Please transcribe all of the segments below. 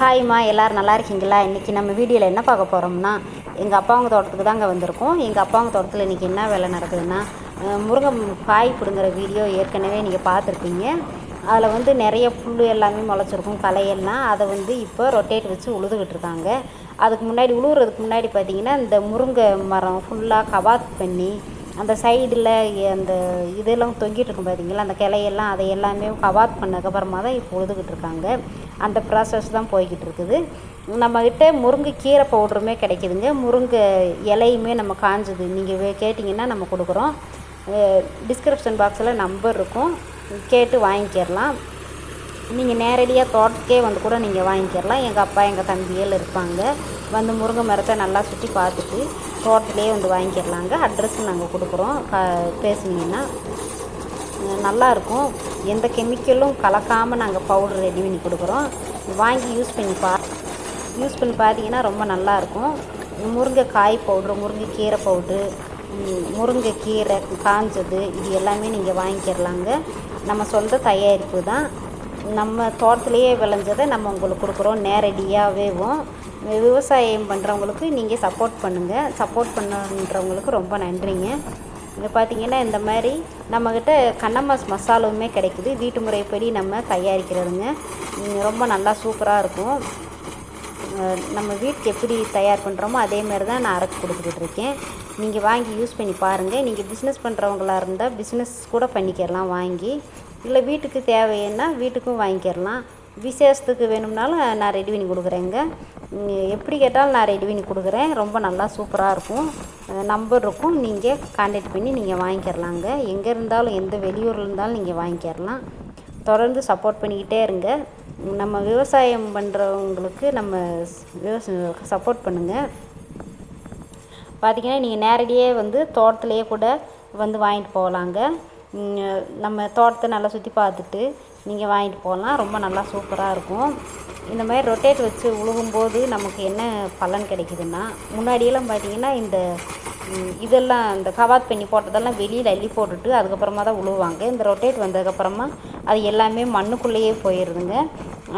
ஹாய்மா எல்லோரும் நல்லா இருக்கீங்களா? இன்றைக்கி நம்ம வீடியோவில் என்ன பார்க்க போகிறோம்னா எங்கள் அப்பாவங்க தோட்டத்துக்கு தாங்க வந்திருக்கோம். எங்கள் அப்பாவங்க தோட்டத்தில் இன்றைக்கி என்ன வேலை நடக்குதுன்னா முருங்கை காய் பிடுங்குற வீடியோ ஏற்கனவே நீங்கள் பார்த்துருப்பீங்க. அதில் வந்து நிறைய புல் எல்லாமே முளைச்சிருக்கும் களையெல்லாம். அதை வந்து இப்போ ரொட்டேட் வச்சு உழுதுகிட்டு இருக்காங்க. அதுக்கு முன்னாடி உழுவுறதுக்கு முன்னாடி பார்த்தீங்கன்னா இந்த முருங்கை மரம் ஃபுல்லாக கபாத் பண்ணி அந்த சைடில் அந்த இதெல்லாம் தொங்கிட்டு இருக்கும் பார்த்தீங்களா அந்த கிளையெல்லாம் அதை எல்லாமே கவாத் பண்ணதுக்கப்புறமா தான் இப்போ உழுதுகிட்டு இருக்காங்க. அந்த ப்ராசஸ் தான் போய்கிட்டு இருக்குது. நம்மக்கிட்ட முருங்கை கீரை பவுடருமே கிடைக்குதுங்க. முருங்கை இலையுமே நம்ம காஞ்சது. நீங்கள் கேட்டிங்கன்னா நம்ம கொடுக்குறோம். டிஸ்கிரிப்ஷன் பாக்ஸில் நம்பர் இருக்கும். கேட்டு வாங்கிக்கிறலாம் நீங்கள் நேரடியாக தோட்டத்துக்கே வந்து கூட நீங்கள் வாங்கிக்கிறலாம் எங்கள் அப்பா எங்கள் தம்பியில் இருப்பாங்க. வந்து முருங்கை மரத்தை நல்லா சுற்றி பார்த்துட்டு தோட்டத்திலே வந்து வாங்கிடலாங்க அட்ரஸ் நாங்கள் கொடுக்குறோம். க பேசுனீங்கன்னா. நல்லாயிருக்கும். நல்லா இருக்கும் எந்த கெமிக்கலும் கலக்காமல் நாங்கள் பவுடர் ரெடி பண்ணி கொடுக்குறோம். வாங்கி யூஸ் பண்ணி பா யூஸ் பண்ணி பார்த்தீங்கன்னா ரொம்ப நல்லாயிருக்கும். முருங்கைக்காய் பவுட்ரு முருங்கைக்கீரை பவுட்ரு முருங்கைக்கீரை காஞ்சது இது எல்லாமே நீங்கள் வாங்கிக்கிறலாங்க நம்ம சொந்த தயாரிப்பு தான். நம்ம தோட்டத்திலேயே விளைஞ்சதை நம்ம உங்களுக்கு கொடுக்குறோம். நேரடியாகவேவும் விவசாயம் பண்ணுறவங்களுக்கு நீங்கள் சப்போர்ட் பண்ணுங்கள் சப்போர்ட் பண்ணுறவங்களுக்கு ரொம்ப நன்றிங்க. இங்கே பார்த்தீங்கன்னா இந்த மாதிரி நம்மக்கிட்ட கண்ணம்மாஸ் மசாலாவுமே கிடைக்குது. வீட்டு முறைப்படி நம்ம தயாரிக்கிறதுங்க. ரொம்ப நல்லா சூப்பராக இருக்கும். நம்ம வீட்டுக்கு எப்படி தயார் பண்ணுறோமோ அதே மாதிரி தான் நான் அரைச்சி கொடுத்துக்கிட்டு இருக்கேன். நீங்கள் வாங்கி யூஸ் பண்ணி பாருங்கள் நீங்கள் பிஸ்னஸ் பண்ணுறவங்களா இருந்தால் பிஸ்னஸ் கூட பண்ணிக்கிறலாம் வாங்கி. இல்லை வீட்டுக்கு தேவைன்னா வீட்டுக்கும் வாங்கிக்கிறலாம் விசேஷத்துக்கு வேணும்னாலும் நான் ரெடி பண்ணி கொடுக்குறேங்க. எப்படி கேட்டாலும் நான் ரெடி பண்ணி கொடுக்குறேன். ரொம்ப நல்லா சூப்பராக இருக்கும். நம்பர் இருக்கும் நீங்கள் கான்டாக்ட் பண்ணி நீங்கள் வாங்கிக்கிறலாங்க எங்கே இருந்தாலும் எந்த வெளியூரில் இருந்தாலும் நீங்கள் வாங்கிக்கிறலாம் தொடர்ந்து சப்போர்ட் பண்ணிக்கிட்டே இருங்க. நம்ம விவசாயம் பண்ணுறவங்களுக்கு நம்ம விவசாய சப்போர்ட் பண்ணுங்கள் பார்த்திங்கன்னா நீங்கள் நேரடியே வந்து தோட்டத்துலேயே கூட வந்து வாங்கிட்டு போகலாங்க. நம்ம தோட்டத்தை நல்லா சுற்றி பார்த்துட்டு நீங்கள் வாங்கிட்டு போகலாம். ரொம்ப நல்லா சூப்பராக இருக்கும். இந்த மாதிரி ரொட்டேட் வச்சு உழுகும்போது நமக்கு என்ன பலன் கிடைக்குதுன்னா முன்னாடியெல்லாம் பார்த்தீங்கன்னா இந்த இதெல்லாம் இந்த கவாத் பண்ணி போட்டதெல்லாம் வெளியில் அள்ளி போட்டுட்டு அதுக்கப்புறமா தான் உழுவாங்க. இந்த ரொட்டேட் வந்ததுக்கப்புறமா அது எல்லாமே மண்ணுக்குள்ளேயே போயிடுதுங்க.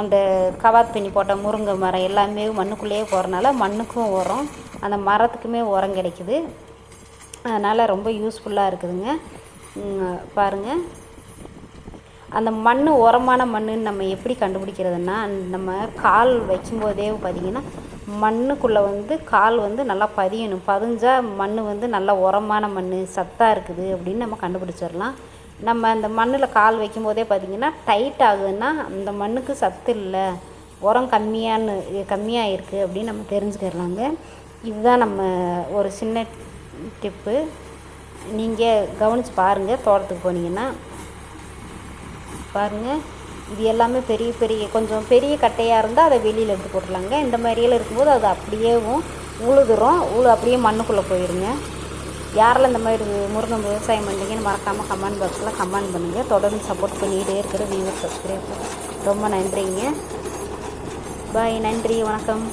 அந்த கவாத் பண்ணி போட்ட முருங்கை மரம் எல்லாமே மண்ணுக்குள்ளேயே போகிறனால மண்ணுக்கும் உரம் அந்த மரத்துக்குமே உரம் கிடைக்குது. அதனால் ரொம்ப யூஸ்ஃபுல்லாக இருக்குதுங்க. பாருங்கள் அந்த மண் உரமான மண்ணுன்னு நம்ம எப்படி கண்டுபிடிக்கிறதுன்னா நம்ம கால் வைக்கும்போதே பார்த்தீங்கன்னா மண்ணுக்குள்ளே வந்து கால் வந்து நல்லா பதியணும். பதிஞ்சால் மண் வந்து நல்லா உரமான மண் சத்தாக இருக்குது அப்படின்னு நம்ம கண்டுபிடிச்சிடலாம். நம்ம அந்த மண்ணில் கால் வைக்கும்போதே பார்த்தீங்கன்னா டைட் ஆகுதுன்னா அந்த மண்ணுக்கு சத்து இல்லை உரம் கம்மியான்னு கம்மியாக இருக்குது அப்படின்னு நம்ம தெரிஞ்சுக்கிறலாங்க. இதுதான் நம்ம ஒரு சின்ன டிப்பு நீங்கள் கவனித்து பாருங்கள் தோட்டத்துக்கு போனீங்கன்னா. பாருங்கள் இது எல்லாமே பெரிய பெரிய கொஞ்சம் பெரிய கட்டையாக இருந்தால் அதை வெளியில் எடுத்து போட்டுடலாங்க. இந்த மாதிரியெல்லாம் இருக்கும்போது அது அப்படியேவும் உழுதுரும். உழு அப்படியே மண்ணுக்குள்ளே போயிடுங்க யாரெல்லாம் இந்த மாதிரி முருங்கை விவசாயம் பண்ணுறீங்கன்னு மறக்காமல் கமெண்ட் பாக்ஸில் கமெண்ட் பண்ணுங்கள் தொடர்ந்து சப்போர்ட் பண்ணிகிட்டே இருக்கிற வியூவர் சப்ஸ்கிரைபர் ரொம்ப நன்றிங்க. பாய் நன்றி வணக்கம்.